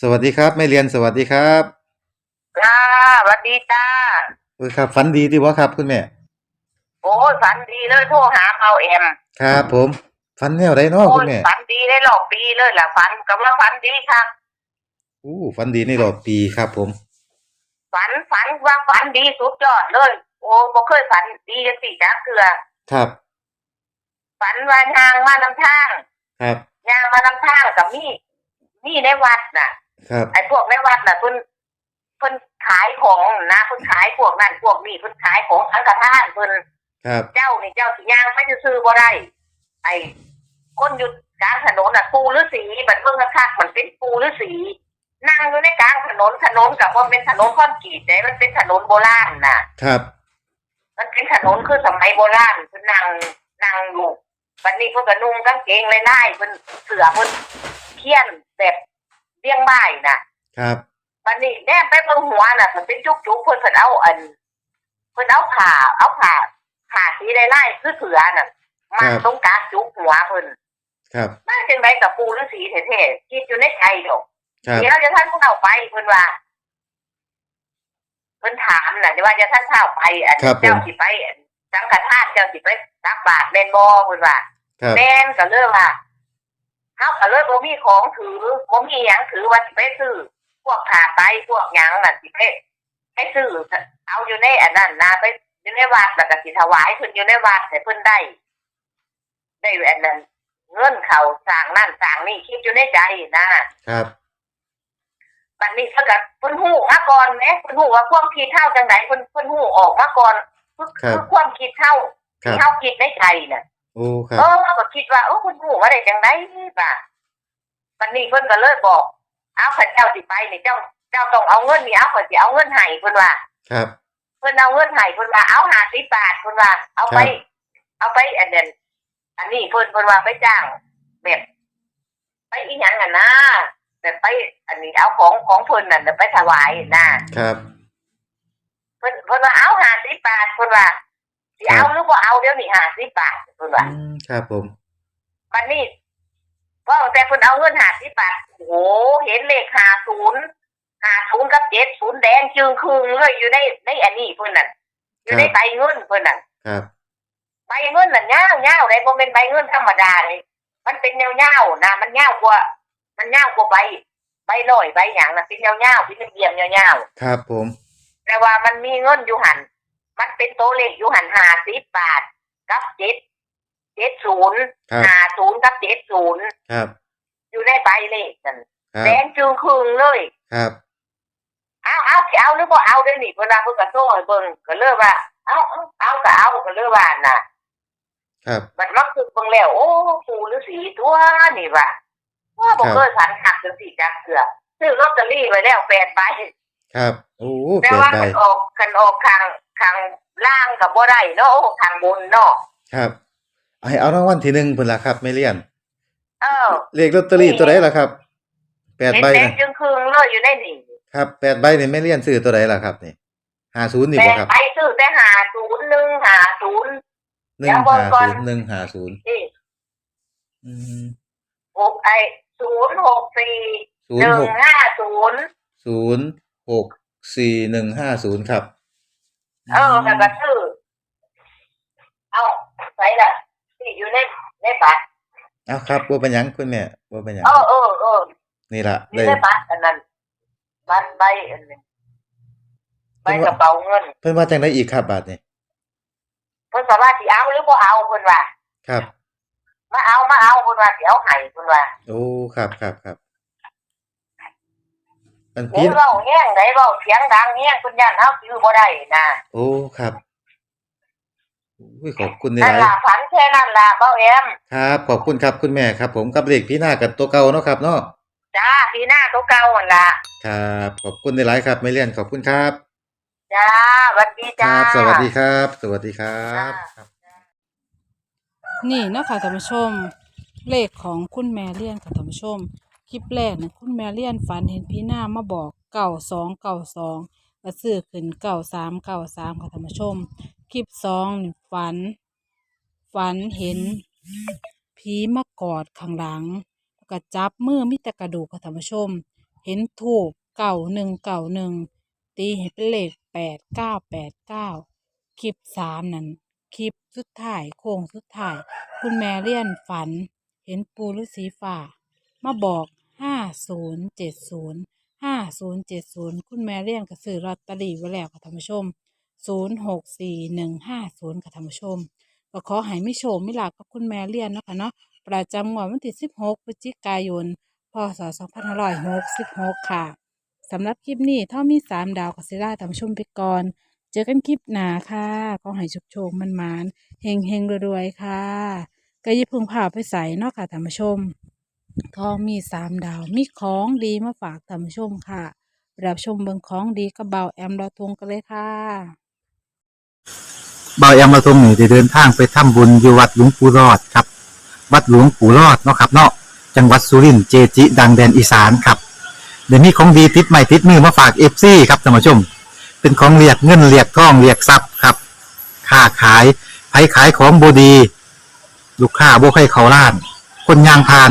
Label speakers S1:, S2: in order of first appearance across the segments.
S1: สวัสดีครับแม่เรียนสวัสดีครับ
S2: จ้าสวัสดีจ้า
S1: เออครับฝันดีที่บ่ครับคุณแม่
S2: โอ้ยฝันดีเลยโทรหาเอาเอ็ม
S1: ครับ ผมฝันแนวใดเนาะ
S2: โอ้
S1: คุ
S2: ย
S1: ณแม่
S2: ฝันดีได้หลอกปีเลยล่ะฝันกำลังฝันดีครับ
S1: อู้ฝันดีในรอบปีครับผม
S2: ฝันฝันว่าฝันดีสุดยอดเลย โอ้บ่เคยฝันดีจังสี่จ้าเกลือ
S1: ครับ
S2: ฝันว่ายางมานำทาง
S1: ครับ
S2: ยางมานำทางกับมีมีในวัดน่ะ
S1: ครับ
S2: ไอ้พวกในวัดน่ะเพิ่นเพิ่นขายของนะเพิ่นขายพวกนั้นพวกนี้เพิ่นขายของสังฆทานเพิ่น
S1: ครับ
S2: เจ้านี่เจ้าสิย่างไม่จะซื้อบ่ได้ไอ้คนหยุดกลางถนนน่ะปูฤาษีบัดเบิ่งคักๆมันเป็นปูฤาษีนั่งอยู่ในกลางถนนถนนกับว่าเป็นถนนคอนกรีตแต่มันเป็นถนนโบราณน่ะ
S1: ครับ
S2: มันเป็นถนนคือสมัยโบราณเพิ่นนั่งนั่งอยู่วันนี้เพิ่นก็นุ่งกางเกงลายๆเพิ่นเสื้อเพิ่นเขียนแบบ เรียงไม้น่ะ
S1: ครับ
S2: วันนี้แนมไปเบิ่งหัวน่ะมันเป็นจุกๆเพิ่นเพิ่นเอาอันเพิ่นเอาผ้าเอาผ้าผ้าสีลายๆคือเสือน่ะมาตรงกลางจุกหัวเพิ่น
S1: ครับ
S2: มาจังไดกับปูฤาษีเท่ๆคิดอยู่ในใจดอก
S1: ครับ
S2: เดี๋ยวจะท่านเข้าไปเพิ่นว่าเพิ่นถามน่ะว่าจะท่านเข้าไปอันเจ้าสิไปอันสังฆทานเจ้าสิไปตักบาตรแม่นบ่เพิ่นว่า
S1: ครับ
S2: แม่นก็เลยว่า เฮาก็เลยบ่มีของถือบ่มีหยังถือว่าสิไปซื้อพวกผ้าไตรพวกหยังน่ะสิไปไปซื้อเอาอยู่ในอันนั้นนะไปอยู่ในวัดแล้วก็สิถวายเพิ่นอยู่ในวัดให้เพิ่นได้ ได้อันนั้นเงินเขาสร้างนั่นสร้างนี่คิดอยู่ในใจนะครับ บัดนี้เพิ่นก็เพิ่นฮู้มาก่อนแหมเพิ่นฮู้ว่าความคิดเฮาจังไดเพิ่นเพิ่นฮู้ออกมาก่อนคือ
S1: ครับ
S2: คือความคิดเฮา
S1: ครั
S2: ที่
S1: บ
S2: เฮาคิดในใจน่ะ
S1: โอ้ครับ
S2: เออเราก็คิดว่าเออคุณหูว่าได้จังไดป่ะวันนี้เพิ่นก็เลยบอก เอาขันเจ้าสิไปนี่เจ้าเจ้าต้องเอาเงินนี่เอาขันสิเอาเงินให้เพิ่นว่า
S1: ครับ
S2: เพิ่นเอาเงินให้เพิ่นว่าเอาหาสิบบาทเพิ่นว่า เอาไป
S1: ครับ
S2: เอาไปอันนั้นอันนี้เพิ่นเพิ่นว่าไปจ้างแบบ ไปอีหยังอะนะแบบไป อันนี้เอาของของเพิ่นนั่นน่ะไปถวายนะครับ เพิ่นเพิ่นว่าเอาหาสิบบาทเพิ่นว่า สิเอาหรือบ่เอาเดี๋ยวนี้หาสิบบาทเพิ่นว่า
S1: อืมครับผม
S2: วันนี้ว่าแต่คนเอาเงินหาสิบบาทโอ้โหเห็นเลขหาศูนย์หาศูนย์กับเจ็ดศูนย์แดงจึงคืงเลยอยู่ในในอันนี้เพิ่นนั่นอยู่ในใบเงินเพิ่นนั่น
S1: ครับ
S2: ใบเงินนั่นยาวยาวเลยบ่เป็นใบเงินธรรมดาเลย มันเป็นแนวยาวนะมันยาวกว่า มันยาวกว่าใบใบลอยใบหยังน่ะเป็นแนวยาวเป็นเบี่ยงยาว
S1: ครับผม
S2: ๆแต่ว่ามันมีเงินอยู่หัน มันเป็นตัวเลขอยู่หันหาสิบบาทกับเจ็ดเจ็ดศูนย์
S1: ครับ
S2: หาศูนย์กับเจ็ดศูนย์
S1: ครับ
S2: อยู่ในใบเลขนั่น
S1: ครับ
S2: แดงจึงคืงเลย
S1: ครับ
S2: เอาเอาสิเอาหรือบ่เอาเด้อนี่เพิ่นว่าเพิ่นก็โทรให้เบิ่งก็เลยว่า เอาเอาเอาก็เอาก็เลยว่าน่ะ
S1: ครับ
S2: มันมาคือเบิ่งแล้วโอ้ปู่ฤาษีตัวนี่ว่าว่าบ่
S1: ครับ
S2: เคยฝันหักจังซี่จักเทื่อซื้อลอตเตอรี่ไว้แล้ว8ใบ
S1: ครับโอ้
S2: แต่
S1: เกิด
S2: ว่า
S1: ไป
S2: คันออกคันออกข้าง ข้างล่างก็บ่ได้เนาะโอ้ข้างบนเนาะ
S1: ครับเอาให้เอารางวัลที่หนึ่งเพิ่นล่ะครับแม่เรียน
S2: เออ
S1: เลขลอตเตอรี่ตัวไหนล่ะครับแปด
S2: เห็น
S1: ใบ
S2: แดง
S1: นะ
S2: จึงคืงเลยอยู่ในนี่
S1: ครับแปดใบนี่แม่เรียนซื้อตัวไหนล่ะครับนี่ห้าศูนย์นี่
S2: แป
S1: บ่
S2: ด
S1: ครับ
S2: ใบซื้อแต่50 150
S1: หนึ่ง
S2: เดี๋ยวเบิ่
S1: ห้าง
S2: ก่อน
S1: ศูนย์หนึ่งห้าศูนย์
S2: นี่
S1: อืม
S2: หกไอศูนย์หกสี่
S1: ศู
S2: ห
S1: นย์
S2: นึ่ง
S1: หก
S2: ห้าศูนย์
S1: ศูนย์หกสี่หนึ่งห้าศูนย์ครับ
S2: เออแล้วก็ชื่อเอาไปละที่อยู่ในในบัตร
S1: เอาครับว่าเป็นหยังคุณแม่ว่าเป็นหยัง
S2: เออเออเออ
S1: นี่ล่ะ
S2: อยู่
S1: ได้
S2: ในบัตรอันนั้นบัตรใบอันนี้ใบกระเป๋าเงิน
S1: เพิ่นว่าจังไดอีกครับบาทนี่
S2: เพิ่นสามารถสิเอาหรือบ่เอาเพิ่นว่า
S1: ครับ
S2: มาเอามาเอาเพิ่นว่าสิเอาให้เพิ่นว่า
S1: โอ้ครับครับครับ อัน
S2: เห็
S1: พี่
S2: นเว้าแห้งได้เว้าเสียงดังแห้งเพิ่นย่านเฮาซื้อบ่ได้นะ
S1: โอ้ครับอุ้ยขอบคุณห
S2: นั่น
S1: ลาย
S2: ล่ะฝันแค่นั้นล่ะเบ้าแอม
S1: ๆครับ ขอบคุณครับคุณแม่ครับ ผมกับเลขพี่หน้ากับตัวเก่าเนาะครับเนาะ
S2: จ้าปีหน้าตัวเก่าหั่นล่ะ
S1: ครับขอบคุณหลายๆครับไม่เลี่ยนขอบคุณครับ
S2: จ้าสวัสดี
S1: ค
S2: จ้า
S1: รับ สวัสดีครับ สวัสดีครับ
S2: จ้า
S3: นี่เนาะคะท่านผู้ชมเลขของคุณแมเลียนค่ะท่านผู้ชม คลิปแรกนะคุณแมเลียนฝันเห็นพี่หน้ามาบอกเก่าสองเก่าสองก็ซื้อขึ้นเก่าสามเก่าสามค่ะท่านผู้ชม คลิปสองนี่ฝัน ฝันเห็นผีมากอดข้างหลังแล้วก็จับมือมิตรกระดูกค่ะท่านผู้ชม เห็นถูกเก่าหนึ่งเก่าหนึ่งตีให้เป็นเลขแปดเก้าแปดเก้าคลิปสามนั่นคลิปสุดท้ายโค้งสุดท้าย คุณแม่เลี่ยนฝัน เห็นปูฤาษีฟ้ามาบอก ห้าศูนย์เจ็ดศูนย์ห้าศูนย์เจ็ดศูนย์คุณแม่เลี่ยนก็ซื้อลอตเตอรี่ไว้แล้วค่ะท่านผู้ชมศูนย์หกสี่หนึ่งห้าศูนย์ค่ะท่านผู้ชม ก็ขอให้ไม่โชคไม่หลาภกับคุณแม่เลี่ยนเนาะค่ะเนาะประจำงวดวันที่16พฤศจิกายนพศ2566ค่ะสำหรับคลิปนี้ถ้ามี3ดาวกัสิล่าตามชมไปก่อนเจอกันคลิปหน้าค่ะก็ให้โชคโชคมันมานเฮงเฮงรวยๆค่ะก็ยิพึงผ่าไปใส่เนาะค่ะท่านผู้ชม ทองมี3ดาว มีของดีมาฝากท่านผู้ชมค่ะรับชมเบิงของดีกับเบาแอมเราทงกันเลยค่ะเบา
S4: ยอำมาตรงนี่ได้เดินทางไปทำบุญอยู่วัดหลวงปู่รอดครับ วัดหลวงปู่รอดเนาะครับเนาะจังหวัดสุรินทร์เจจิ ดังแดนอีสานครับเดี๋ยวนี้ของดีติดใหม่ติดมือมาฝากเอฟซีครับท่านผู้ชม เป็นของเรียกเงินเรียกทองเรียกทรัพย์ครับค้าขายไผขายของบดี ลูกค้าบ่ให้เขาล้าน คนยางพาน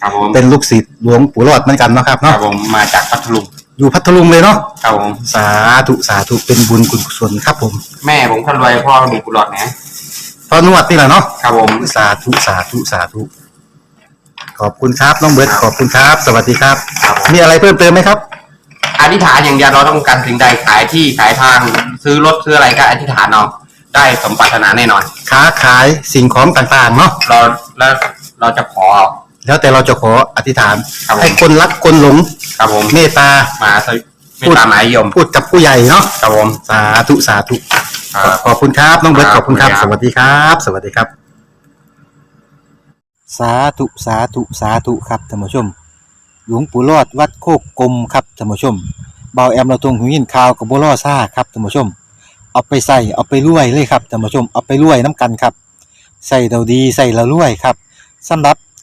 S5: ครับผม
S4: เป็นลูกศิษย์หลวงปู่รอดเหมือนกันเนาะครับ
S5: ครั
S4: เนาะ
S5: บผมมาจากพัทลุง
S4: อยู่พัทลุงเลยเนาะ
S5: ครับผม
S4: สาธุสาธุเป็นบุญคุณกุศลครับผม
S5: แม่ผมคนรวยพ่อมีกุหลาบนะ
S4: พอนวดนี่แหละเนาะ
S5: ครับผม
S4: สาธุสาธุสาธุขอบคุณครับน้องเบิร์ดขอบคุณครับ สวัสดีครับ
S5: ครับผม
S4: มีอะไรเพิ่มเติมไหมครับ
S5: อธิษฐานอย่างเดียวเราต้องการสิ่งใดขายที่ขายทางซื้อรถซื้ออะไรก็อธิษฐานเอาได้สมปรารถนาแน่นอน
S4: ค้าขายสิ่งของต่างๆเนาะ
S5: เราแล้วเราจะขอ
S4: แล้วแต่เราจะขออธิษฐาน
S5: ครับผม
S4: ให้คนรักคนหลง
S5: ครับผม
S4: เมตตา
S5: มาสวิไม่ตามหมายยม
S4: พูดกับผู้ใหญ่เนาะ
S5: ครับผม
S4: สาธุสาธุ
S5: ครับ
S4: ขอบคุณครับ น้องเบิร์ต
S5: ค
S4: ข
S5: รับ
S4: อบคุณครับ
S5: ขอบ
S4: ส
S5: คุณครับ
S4: วัสดีครับ สวัสดีครับ สาธุสาธุสาธุครับท่านผู้ชม หลวงปู่รอดวัดโคกกลมครับท่านผู้ชมเบาแอมเราตรงหูยินข่าวกับบัวล่อซ่าครับท่านผู้ชม เอาไปใส่เอาไปรวยเลยครับท่านผู้ชมเอาไปรวยน้ำกันครับใส่เราดีใส่เรารวยครับสำหรับ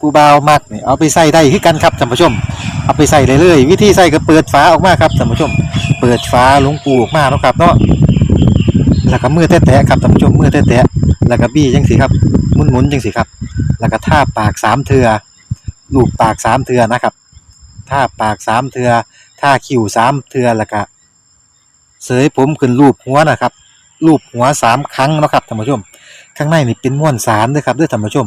S4: ผู้บ่าวมักนี่เอาไปใส่ได้คือกันครับท่านผู้ชม เอาไปใส่เลยเลยวิธีใส่ก็เปิดฝาออกมาครับท่านผู้ชม เปิดฝาหลวงปูออกมาเนาะครับเนาะแล้วก็มือแตะๆครับท่านผู้ชมมือแตะๆแล้วก็บี้จังสิครับหมุนๆจังสิครับ แล้วก็ท่าปากสามเทือลูบปากสามเทือนะครับท่าปากสามเทือท่าคิ้วสามเทือแล้วก็เสยผมขึ้นรูปหัวนะครับรูปหัวสามครั้งนะครับท่านผู้ชม ข้างในนี่เป็นม้วนสารด้วยครับด้วยท่านผู้ชม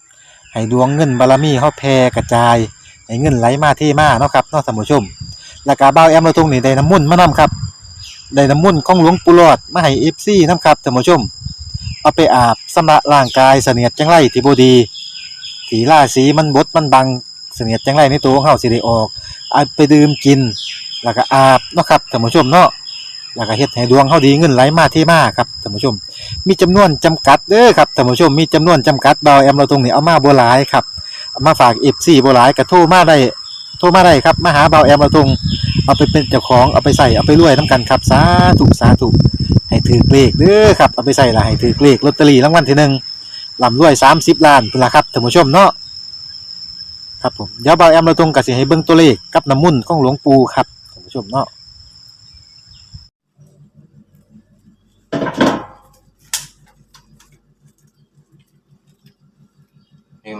S4: ให้ดวงเงินบารมีเฮาแผ่กระจายให้เงินไหลมาเทมาเนาะครับเนาะท่านผู้ชมแล้วก็บ่าวแอมเราตรงนี้ได้น้ำมุ่นมานํครับได้น้ำมุ่นของหลวงปู่หลอดมาให้ FC นํครับท่านผู้ชม เอาไปอาบสำระร่างกายเสนียดจังไรที่บดีที่าศีมันบดมันบังเสนียดจังไรในตัวของเฮาสิได้ออกเอาไปดื่มกิน แล้วก็อาบเนาะครับท่านผู้ชมเนาะ แล้วก็เฮ็ดให้ดวงเฮาดีเงินไหลมาเทมาครับท่านผู้ชม มีจำนวนจำกัดเด้อครับท่านผู้ชมมีจำนวนจำกัดเบาแอมเราตรงนี้เอามาบ่หลายครับเอามาฝาก14บ่หลายก็โทรมาได้โทรมาได้ครับมาหาเบาแอมเราตรงเอาไปเป็นเจ้าของเอาไปใส่เอาไปรวยนํกันครับสาธุสาธุให้ถือเลขเด้อครับเอาไปใส่ละให้ถือเลขลอตเตอรี่รางวัลที่หนึ่งลำรวย30ล้านพุ่นละครับท่านผู้ชมเนาะครับผมเดี๋ยวเบาแอมเราตรงก็สิให้เบิ่งตัวเลขกับน้ำมุ่นของหลวงปู่ครับท่านผู้ชมเนาะ
S5: นี่คุณ